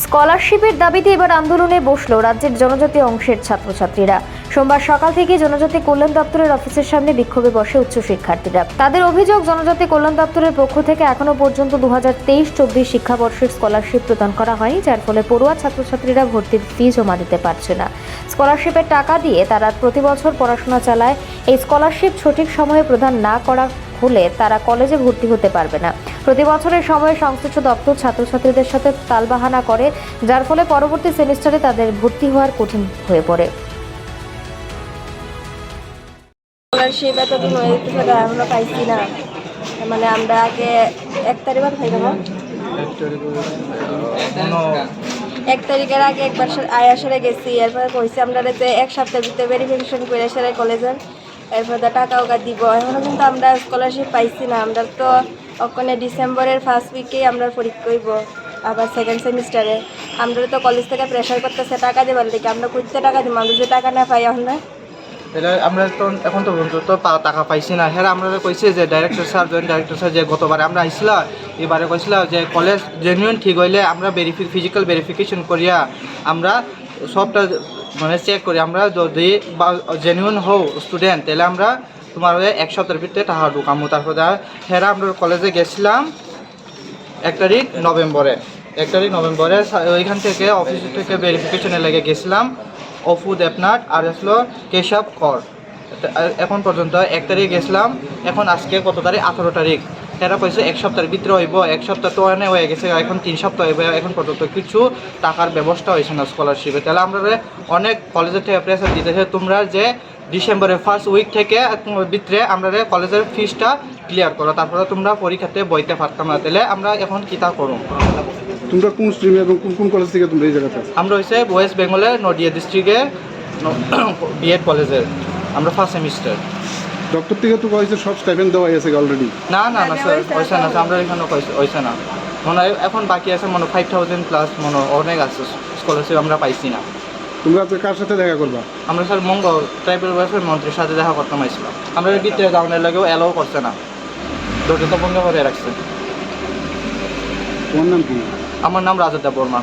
স্কলারশিপের দাবিতে এবার আন্দোলনে বসল রাজ্যের জনজাতি অংশের ছাত্রছাত্রীরা। সোমবার সকাল থেকে জনজাতি কল্যাণ দপ্তরের অফিসের সামনে বিক্ষোভে বসে উচ্চ শিক্ষার্থীরা। তাদের অভিযোগ, জনজাতি কল্যাণ দপ্তরের পক্ষ থেকে এখনও পর্যন্ত দু হাজার তেইশ চব্বিশ শিক্ষাবর্ষের স্কলারশিপ প্রদান করা হয়নি, যার ফলে পড়ুয়া ছাত্রছাত্রীরা ভর্তির ফি জমা দিতে পারছে না। স্কলারশিপের টাকা দিয়ে তারা প্রতি বছর পড়াশোনা চালায়। এই স্কলারশিপ সঠিক সময়ে প্রদান না করা হলে তারা কলেজে ভর্তি হতে পারবে না। প্রতি বছরের সময়ে সংশ্লিষ্ট দপ্তর ছাত্রছাত্রীদের সাথে তালবাহানা করে, যার ফলে পরবর্তী সেমিস্টারে তাদের ভর্তি হওয়ার কঠিন হয়ে পড়ে। হয়ে যেতেছে আমরা পাইছি না। মানে আমরা আগে এক তারিখ পাই না এক তারিখের আগে একবার সা- আয়া সেরে গেছি। এরপরে কইছি আমরা যে এক সপ্তাহের ভিতরে ভেরিফিকেশন করে সেরে কলেজের। এরপর টাকা ওকা দিব। এখনও কিন্তু আমরা স্কলারশিপ পাইছি না। আমরা তো ওখানে ডিসেম্বরের ফার্স্ট উইকেই আমরা পরীক্ষা হইব, আবার সেকেন্ড সেমিস্টারে আমরা তো কলেজ থেকে প্রেশার করতেছে, টাকা দেবার দিকে আমরা করতে টাকা দিব, আমরা যে টাকা না পাই না এটা আমরা তো এখন তো পর্যন্ত তো টাকা পাইছি না। হ্যাঁ আমরা কইছে যে director sir joint director sir যে গতবারে আমরা আইছিলাম এবারে কইছিল যে কলেজ জেনুইন ঠিক হইলে আমরা ভেরিফি ফিজিক্যাল ভেরিফিকেশন করিয়া আমরা সবটা মানে চেক করি। আমরা যদি জেনুইন হও স্টুডেন্ট তাহলে আমরা তোমার এক সপ্তাহের ভিতরে টাকা ঢুকামো। তারপর হ্যাঁ আমরা কলেজে গেছিলাম এক তারিখ নভেম্বরে। এক তারিখ নভেম্বরে ওইখান থেকে অফিস থেকে ভেরিফিকেশনে লেগে গেছিলাম অফু দেবনাথ, আর আসলো কেশব কর। এখন পর্যন্ত এক তারিখ গেছিলাম, এখন আজকে কত তারিখ? আঠারো তারিখ। এরা কইছে এক সপ্তাহের ভিতরে হইব এক সপ্তাহ তো এনে হয়ে গেছে এখন তিন সপ্তাহ হইব এখন পর্যন্ত কিছু টাকার ব্যবস্থা হয়েছে না স্কলারশিপে তাহলে আমরা অনেক কলেজের থেকে প্রেসার দিতেছে তোমরা যে ডিসেম্বরের ফার্স্ট উইক থেকে ভিতরে আমরা কলেজের ফিসটা ক্লিয়ার করো তারপরে তোমরা পরীক্ষাতে বইতে পারতাম না। তাহলে আমরা এখন কিতা করুম তোমরা কোন স্ট্রিমে এবং কোন কোন কলেজ থেকে তোমরা এই জায়গাতে আমরা হচ্ছে ওয়েস্ট বেঙ্গলের নদিয়া ডিস্ট্রিক্টে বিএড কলেজের আমরা ফার্স্ট সেমিস্টার ডক্টর থেকে তো কয়েছে সব স্টাইপেন্ড দেওয়া আছে অলরেডি না না না স্যার হয়েছে না আমরা এখানে হয়েছে না। মনে হয় এখন বাকি আছে মনে ফাইভ থাউজেন্ড প্লাস মনে অনেক আছে স্কলারশিপ আমরা পাইছি না। তোমরা আজকে কার সাথে দেখা করবা? আমরা স্যার মঙ্গল ট্রাইবেল ওয়েলফেয়ার মন্ত্রীর সাথে দেখা করতে পাইছিলাম। আমরা ভিতরে যাওয়ার লাগেও অ্যালাও করছে না। দরজা তো বন্ধ করে রাখছে। তোমার নাম কি? আমার নাম রাজা দেব বর্মা।